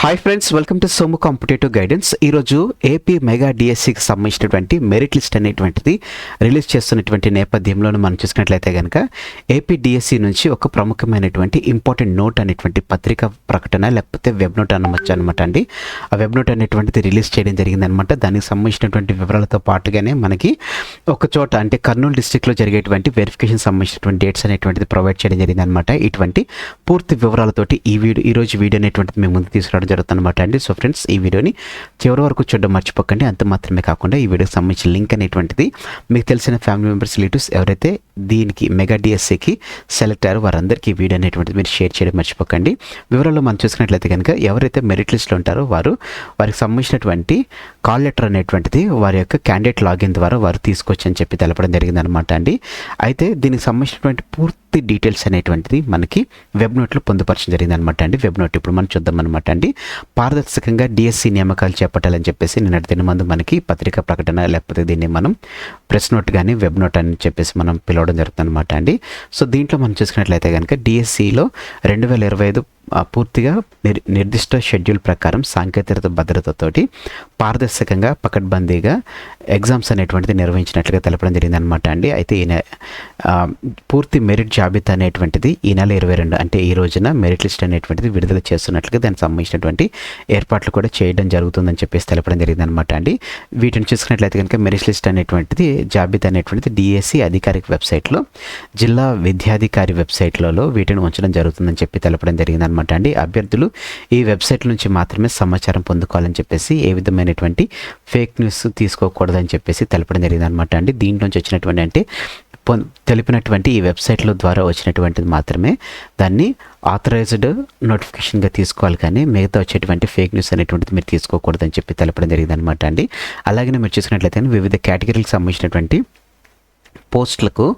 Hi friends welcome to Somu competitive guidance ఈరోజు AP mega డిఎస్సికి సంబంధించినటువంటి మెరిట్ లిస్ట్ అనేటువంటిది రిలీజ్ చేస్తున్నటువంటి నేపథ్యంలో మనం చూసుకున్నట్లయితే కనుక ఏపీ డిఎస్సి నుంచి ఒక ప్రముఖమైనటువంటి ఇంపార్టెంట్ నోట్ అనేటువంటి పత్రిక ప్రకటన లేకపోతే వెబ్ నోట్ అనవచ్చు అనమాట అండి. ఆ వెబ్ నోట్ అనేటువంటిది రిలీజ్ చేయడం జరిగిందనమాట దానికి సంబంధించినటువంటి వివరాలతో పాటుగానే మనకి ఒక చోట అంటే కర్నూలు డిస్టిక్లో జరిగేటువంటి వెరిఫికేషన్ సంబంధించినటువంటి డేట్స్ అనేటువంటిది ప్రొవైడ్ చేయడం జరిగిందనమాట ఇటువంటి పూర్తి వివరాలతోటి ఈ వీడియో ఈరోజు వీడియో అనేటువంటిది మేము ముందుకు తీసుకురావడం జరుగుతుందన్నమాట అండి. సో ఫ్రెండ్స్ ఈ వీడియోని చివరి వరకు చూడడం మర్చిపోకండి. అంత మాత్రమే కాకుండా ఈ వీడియోకి సంబంధించిన లింక్ అనేటువంటిది మీకు తెలిసిన ఫ్యామిలీ మెంబర్స్ రిలేటివ్స్ ఎవరైతే దీనికి మెగా డిఎస్సికి సెలెక్ట్ అయ్యారో వారందరికీ వీడియో అనేటువంటిది మీరు షేర్ చేయడం మర్చిపోకండి. వివరాలు మనం చూసుకున్నట్లయితే కనుక ఎవరైతే మెరిట్ లిస్ట్లో ఉంటారో వారు వారికి సంబంధించినటువంటి కాల్ లెటర్ అనేటువంటిది వారి యొక్క క్యాండిడేట్ లాగిన్ ద్వారా వారు తీసుకొచ్చని చెప్పి తెలపడం జరిగింది అనమాట అండి. అయితే దీనికి సంబంధించినటువంటి పూర్తి డీటెయిల్స్ అనేటువంటిది మనకి వెబ్ నోట్లో పొందుపరచడం జరిగింది అనమాట అండి. వెబ్ నోట్ ఇప్పుడు మనం చూద్దాం అనమాట అండి. పారదర్శకంగా డిఎస్సి నియామకాలు చేపట్టాలని చెప్పేసి నిన్నటి దిన ముందు మనకి పత్రికా ప్రకటన లేకపోతే దీన్ని మనం ప్రెస్ నోట్ కానీ వెబ్ నోట్ అని చెప్పేసి మనం పిలవడం జరుగుతుంది అనమాట అండి. సో దీంట్లో మనం చూసుకున్నట్లయితే కనుక డిఎస్సిలో రెండు వేల ఇరవై ఐదు పూర్తిగా నిర్ నిర్దిష్ట షెడ్యూల్ ప్రకారం సాంకేతికత భద్రతతోటి పారదర్శకంగా పకడ్బందీగా ఎగ్జామ్స్ అనేటువంటిది నిర్వహించినట్లుగా తెలపడం జరిగిందనమాట అండి. అయితే ఈ నె- పూర్తి మెరిట్ జాబితా అనేటువంటిది ఈ నెల ఇరవై రెండు అంటే ఈ రోజున మెరిట్ లిస్ట్ అనేటువంటిది విడుదల చేస్తున్నట్లుగా దానికి సంబంధించినటువంటి ఏర్పాట్లు కూడా చేయడం జరుగుతుందని చెప్పేసి తెలపడం జరిగిందనమాట అండి. వీటిని చూసుకున్నట్లయితే కనుక మెరిట్ లిస్ట్ అనేటువంటిది జాబితా అనేటువంటిది డిఎస్సి అధికారిక వెబ్సైట్లో జిల్లా విద్యాధికారి వెబ్సైట్లలో వీటిని ఉంచడం జరుగుతుందని చెప్పి తెలపడం జరిగిందనమాట అండి. అభ్యర్థులు ఈ వెబ్సైట్ నుంచి మాత్రమే సమాచారం పొందుకోవాలని చెప్పేసి ఏ విధమైనటువంటి ఫేక్ న్యూస్ తీసుకోకూడదని చెప్పేసి తెలపడం జరిగిందనమాట అండి. దీంట్లోంచి వచ్చినటువంటి అంటే పొం- తెలిపినటువంటి ఈ వెబ్సైట్ల ద్వారా వచ్చినటువంటిది మాత్రమే. దాన్ని ఆథరైజ్డ్ నోటిఫికేషన్గా తీసుకోవాలి కానీ మిగతా వచ్చేటువంటి ఫేక్ న్యూస్ అనేటువంటిది మీరు తీసుకోకూడదని చెప్పి తెలపడం జరిగింది అనమాట అండి. అలాగే మీరు చూసుకున్నట్లయితే వివిధ కేటగిరీలకు సంబంధించినటువంటి పోస్టులకు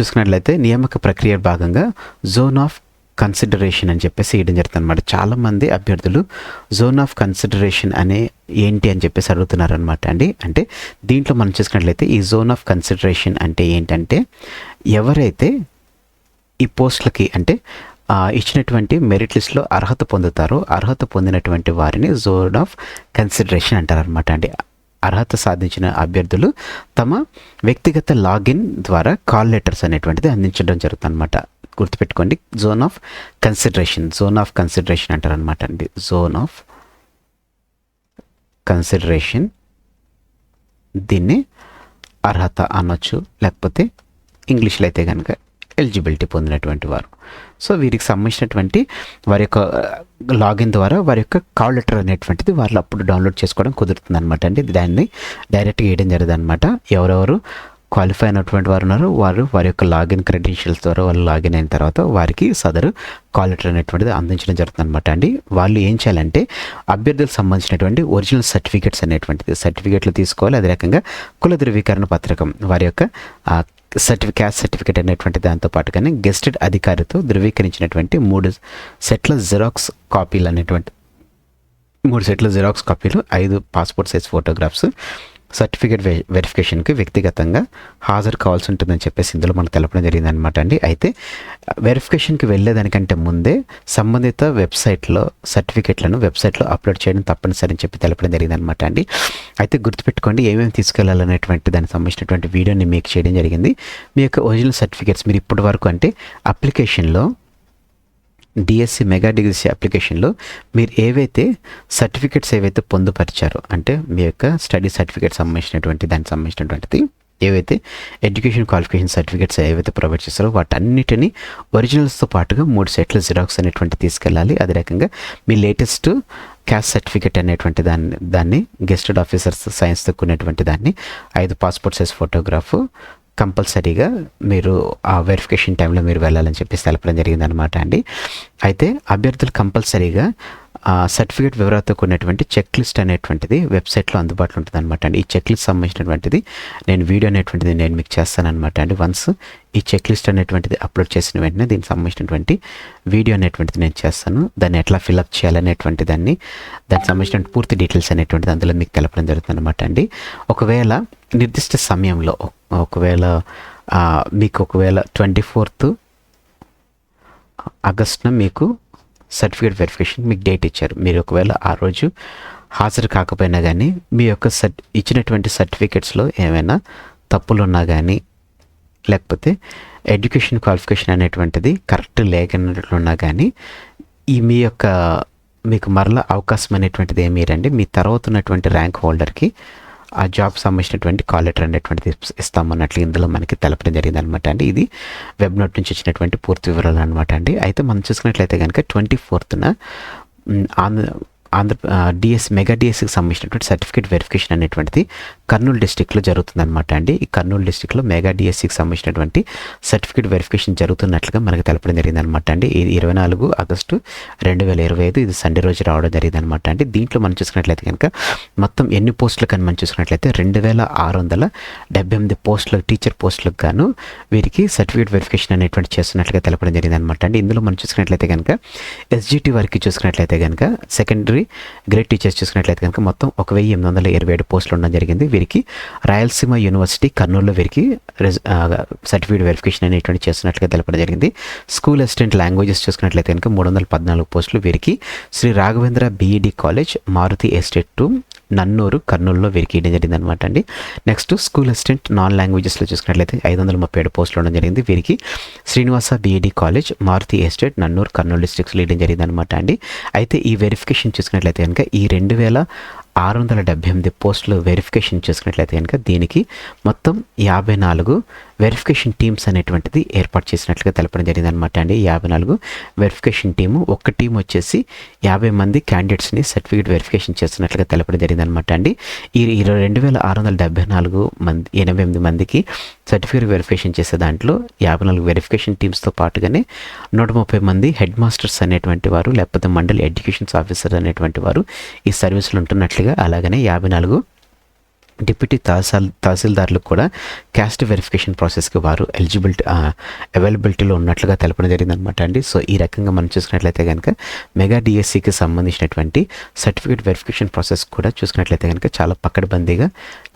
చూసుకున్నట్లయితే నియామక ప్రక్రియ భాగంగా జోన్ ఆఫ్ కన్సిడరేషన్ అని చెప్పేసి ఇవ్వడం జరుగుతుంది అనమాట చాలామంది అభ్యర్థులు జోన్ ఆఫ్ కన్సిడరేషన్ అనే ఏంటి అని చెప్పేసి అడుగుతున్నారనమాట అండి. అంటే దీంట్లో మనం చూసుకున్నట్లయితే ఈ జోన్ ఆఫ్ కన్సిడరేషన్ అంటే ఏంటంటే ఎవరైతే ఈ పోస్టులకి అంటే ఇచ్చినటువంటి మెరిట్ లిస్ట్లో అర్హత పొందుతారో అర్హత పొందినటువంటి వారిని జోన్ ఆఫ్ కన్సిడరేషన్ అంటారనమాట అండి. అర్హత సాధించిన అభ్యర్థులు తమ వ్యక్తిగత లాగిన్ ద్వారా కాల్ లెటర్స్ అనేటువంటిది అందించడం జరుగుతుంది అనమాట గుర్తుపెట్టుకోండి. Zone of consideration zone of consideration అంటారు అనమాట అండి. జోన్ ఆఫ్ కన్సిడరేషన్ దీన్ని అర్హత అనొచ్చు లేకపోతే ఇంగ్లీష్లో అయితే కనుక ఎలిజిబిలిటీ పొందినటువంటి వారు. సో వీరికి సంబంధించినటువంటి వారి యొక్క లాగిన్ ద్వారా వారి యొక్క కాల్ లెటర్ అనేటువంటిది వాళ్ళు అప్పుడు డౌన్లోడ్ చేసుకోవడం కుదురుతుంది అనమాట అండి. దాన్ని డైరెక్ట్గా వేయడం జరగదు అనమాట ఎవరెవరు క్వాలిఫై అయినటువంటి వారు ఉన్నారు. వారు వారి యొక్క లాగిన్ క్రెడెన్షియల్స్ ద్వారా వాళ్ళు లాగిన్ అయిన తర్వాత వారికి సదరు కాల్ లెటర్ అనేటువంటిది అందించడం జరుగుతుంది అనమాట అండి. వాళ్ళు ఏం చేయాలంటే అభ్యర్థులకు సంబంధించినటువంటి ఒరిజినల్ సర్టిఫికేట్స్ అనేటువంటిది సర్టిఫికేట్లు తీసుకోవాలి. అదే రకంగా కుల ధృవీకరణ పత్రకం వారి యొక్క సర్టిఫి క్యాస్ట్ సర్టిఫికేట్ అనేటువంటి దాంతో పాటుగానే గెస్టెడ్ అధికారితో ధృవీకరించినటువంటి మూడు సెట్ల జిరాక్స్ కాపీలు అనేటువంటి మూడు సెట్ల జిరాక్స్ కాపీలు ఐదు పాస్పోర్ట్ సైజ్ ఫోటోగ్రాఫ్స్ సర్టిఫికేట్ వె వెరిఫికేషన్కి వ్యక్తిగతంగా హాజరు కావాల్సి ఉంటుందని చెప్పేసి ఇందులో మనకు తెలపడం జరిగింది అనమాట అండి. అయితే వెరిఫికేషన్కి వెళ్ళేదానికంటే ముందే సంబంధిత వెబ్సైట్లో సర్టిఫికేట్లను వెబ్సైట్లో అప్లోడ్ చేయడం తప్పనిసరి అని చెప్పి తెలపడం జరిగింది అనమాట అండి. అయితే గుర్తుపెట్టుకోండి ఏమేమి తీసుకెళ్ళాలనేటువంటి దానికి సంబంధించినటువంటి వీడియోని మీకు చేయడం జరిగింది. మీ యొక్క ఒరిజినల్ సర్టిఫికేట్స్ మీరు ఇప్పటి వరకు అంటే అప్లికేషన్లో డిఎస్సి మెగా డిగ్రీసీ అప్లికేషన్లో మీరు ఏవైతే సర్టిఫికేట్స్ ఏవైతే పొందుపరిచారో అంటే మీ యొక్క స్టడీ సర్టిఫికేట్ సంబంధించినటువంటి దానికి సంబంధించినటువంటిది ఏవైతే ఎడ్యుకేషన్ క్వాలిఫికేషన్ సర్టిఫికేట్స్ ఏవైతే ప్రొవైడ్ చేస్తారో వాటన్నిటిని ఒరిజినల్స్తో పాటుగా మూడు సెట్ల జిరాక్స్ అనేటువంటి తీసుకెళ్ళాలి. అదే రకంగా మీ లేటెస్ట్ క్యాస్ట్ సర్టిఫికేట్ అనేటువంటి దాన్ని దాన్ని గెస్టెడ్ ఆఫీసర్స్ సైన్స్తో కూడినటువంటి దాన్ని ఐదు పాస్పోర్ట్ సైజ్ ఫోటోగ్రాఫ్ కంపల్సరీగా మీరు ఆ వెరిఫికేషన్ టైంలో మీరు వెళ్ళాలని చెప్పేసి తెలపడం జరిగింది అనమాట అండి. అయితే అభ్యర్థులు కంపల్సరీగా సర్టిఫికేట్ వివరాలతో కూడినటువంటి చెక్ లిస్ట్ అనేటువంటిది వెబ్సైట్లో అందుబాటులో ఉంటుంది అనమాట అండి. ఈ చెక్ లిస్ట్ సంబంధించినటువంటిది నేను వీడియో అనేటువంటిది నేను మీకు చేస్తాను అనమాట అండి. వన్స్ ఈ చెక్ లిస్ట్ అనేటువంటిది అప్లోడ్ చేసిన వెంటనే దీనికి సంబంధించినటువంటి వీడియో అనేటువంటిది నేను చేస్తాను. దాన్ని ఎట్లా ఫిల్అప్ చేయాలనేటువంటి దాన్ని దానికి సంబంధించిన పూర్తి డీటెయిల్స్ అనేటువంటిది అందులో మీకు తెలపడం జరుగుతుంది అనమాట అండి. ఒకవేళ నిర్దిష్ట సమయంలో ఒకవేళ మీకు ఒకవేళ ట్వంటీ ఫోర్త్ ఆగస్టున మీకు సర్టిఫికేట్ వెరిఫికేషన్ మీకు డేట్ ఇచ్చారు. మీరు ఒకవేళ ఆ రోజు హాజరు కాకపోయినా కానీ మీ యొక్క సర్ట్ ఇచ్చినటువంటి సర్టిఫికేట్స్లో ఏమైనా తప్పులు ఉన్నా కానీ లేకపోతే ఎడ్యుకేషన్ క్వాలిఫికేషన్ అనేటువంటిది కరెక్ట్ లేకనట్లున్నా కానీ ఈ మీ యొక్క మీకు మరలా అవకాశం అనేటువంటిది ఏమీ రండి మీ తర్వాత ఉన్నటువంటి ర్యాంక్ హోల్డర్కి ఆ జాబ్ సంబంధించినటువంటి కాల్ లెటర్ అనేటువంటిది ఇస్తామన్నట్లు ఇందులో మనకి తెలపడం జరిగింది అనమాట అండి. ఇది వెబ్ నోట్ నుంచి వచ్చినటువంటి పూర్తి వివరాలు అనమాట అండి. అయితే మనం చూసుకున్నట్లయితే కనుక ట్వంటీ ఫోర్త్న ఆంధ్ర ఆంధ్ర డిఎస్ మెగా డిఎస్కి సంబంధించినటువంటి సర్టిఫికేట్ వెరిఫికేషన్ అనేటువంటిది కర్నూలు డిస్టిక్లో జరుగుతుందన్నమాట అండి. ఈ కర్నూలు డిస్టిక్లో మెగా డిఎస్సికి సంబంధించినటువంటి సర్టిఫికేట్ వెరిఫికేషన్ జరుగుతున్నట్లుగా మనకు తెలపడం జరిగిందనమాట అండి. ఇది ఇరవై నాలుగు ఆగస్టు రెండు వేల ఇరవై ఐదు ఇది సండే రోజు రావడం జరిగిందనమాట అండి. దీంట్లో మనం చూసుకున్నట్లయితే కనుక మొత్తం ఎన్ని పోస్టులు కానీ మనం చూసుకున్నట్లయితే రెండు వేల ఆరు వందల డెబ్బై ఎనిమిది పోస్టులకు టీచర్ పోస్టులకు గాను వీరికి సర్టిఫికేట్ వెరిఫికేషన్ అనేటువంటి చేస్తున్నట్లుగా తెలపడం జరిగింది అనమాట అండి. ఇందులో మనం చూసుకున్నట్లయితే కనుక ఎస్జిటి వారికి చూసుకున్నట్లయితే కనుక సెకండరీ గ్రేడ్ టీచర్స్ చూసుకున్నట్లయితే కనుక మొత్తం ఒక వెయ్యి ఎనిమిది వందల ఇరవై ఏడు పోస్టులు ఉండడం జరిగింది. వీరికి రాయలసీమ యూనివర్సిటీ కర్నూలులో వీరికి సర్టిఫికేట్ వెరిఫికేషన్ అనేటువంటి చేస్తున్నట్లుగా తెలపడం జరిగింది. స్కూల్ అసిస్టెంట్ లాంగ్వేజెస్ చూసుకున్నట్లయితే కనుక మూడు వందల పద్నాలుగు పోస్టులు వీరికి. Sri Raghavendra BEd college Maruti estate to Nannur కర్నూలులో వీరికి ఇవ్వడం జరిగింది అనమాట అండి. నెక్స్ట్ స్కూల్ అసిస్టెంట్ నాన్ లాంగ్వేజెస్లో చూసుకున్నట్లయితే ఐదు వందల ముప్పై ఏడు పోస్టులు ఉండడం జరిగింది వీరికి. Srinivasa BEd college Maruti estate Nannur Kurnool డిస్ట్రిక్ట్స్లో ఇవ్వడం జరిగింది అనమాట అండి. అయితే ఈ వెరిఫికేషన్ చూసుకున్నట్లయితే కనుక ఈ రెండు వేల ఆరు వందల డెబ్బై ఎనిమిది పోస్టులు వెరిఫికేషన్ చేసుకున్నట్లయితే కనుక దీనికి మొత్తం యాభై నాలుగు వెరిఫికేషన్ టీమ్స్ అనేటువంటిది ఏర్పాటు చేసినట్లుగా తెలపడం జరిగింది అనమాట అండి. యాభై నాలుగు వెరిఫికేషన్ టీము ఒక్క టీం వచ్చేసి యాభై మంది క్యాండిడేట్స్ని సర్టిఫికేట్ వెరిఫికేషన్ చేస్తున్నట్లుగా తెలపడం జరిగింది అనమాట అండి. ఈ ఇరవై రెండు వేల ఆరు వందల డెబ్బై నాలుగు మంది ఎనభై ఎనిమిది మందికి సర్టిఫికేట్ వెరిఫికేషన్ చేసే దాంట్లో యాభై నాలుగు వెరిఫికేషన్ టీమ్స్తో పాటుగానే నూట ముప్పై మంది హెడ్ మాస్టర్స్ అనేటువంటి వారు లేకపోతే మండలి ఎడ్యుకేషన్స్ ఆఫీసర్ అనేటువంటి వారు ఈ సర్వీసులు ఉంటున్నట్లుగా అలాగనే యాభై నాలుగు డిప్యూటీ తహసీల్ తహసీల్దార్లకు కూడా క్యాస్ట్ వెరిఫికేషన్ ప్రాసెస్కి వారు ఎలిజిబిలిటీ అవైలబిలిటీలో ఉన్నట్లుగా తెలపడం జరిగిందనమాట అండి. సో ఈ రకంగా మనం చూసుకున్నట్లయితే కనుక మెగా డిఎస్సికి సంబంధించినటువంటి సర్టిఫికేట్ వెరిఫికేషన్ ప్రాసెస్ కూడా చూసుకున్నట్లయితే కనుక చాలా పక్కడబందీగా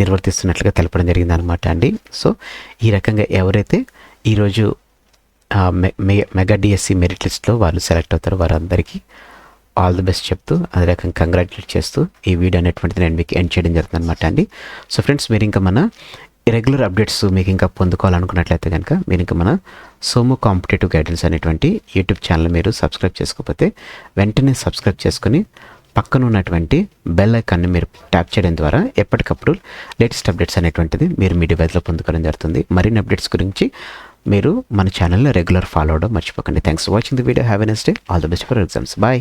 నిర్వర్తిస్తున్నట్లుగా తెలపడం జరిగిందనమాట అండి. సో ఈ రకంగా ఎవరైతే ఈరోజు మె- మె- మెగా డిఎస్సి మెరిట్ లిస్ట్లో వాళ్ళు సెలెక్ట్ అవుతారు వారందరికీ ఆల్ ది బెస్ట్ చెప్తూ అదే రకంగా కంగ్రాచులేట్ చేస్తూ ఈ వీడియో అనేటువంటిది నేను మీకు ఎండ్ చేయడం జరుగుతుంది అనమాట అండి. సో ఫ్రెండ్స్ మీరు ఇంకా మన రెగ్యులర్ అప్డేట్స్ మీకు ఇంకా పొందుకోవాలనుకున్నట్లయితే కనుక మీరు ఇంకా మన సోము కాంపిటేటివ్ గైడెన్స్ అనేటువంటి యూట్యూబ్ ఛానల్ మీరు సబ్స్క్రైబ్ చేసుకోకపోతే వెంటనే సబ్స్క్రైబ్ చేసుకుని పక్కన ఉన్నటువంటి బెల్ ఐకాన్ని మీరు ట్యాప్ చేయడం ద్వారా ఎప్పటికప్పుడు లేటెస్ట్ అప్డేట్స్ అనేటువంటిది మీరు మీ డివైస్లో పొందుకోవడం జరుగుతుంది. మరిన్ని అప్డేట్స్ గురించి మీరు మన ఛానల్లో రెగ్యులర్ ఫాలో అవడం మర్చిపోకండి. Thanks for watching the video have a nice day all the best for exams bye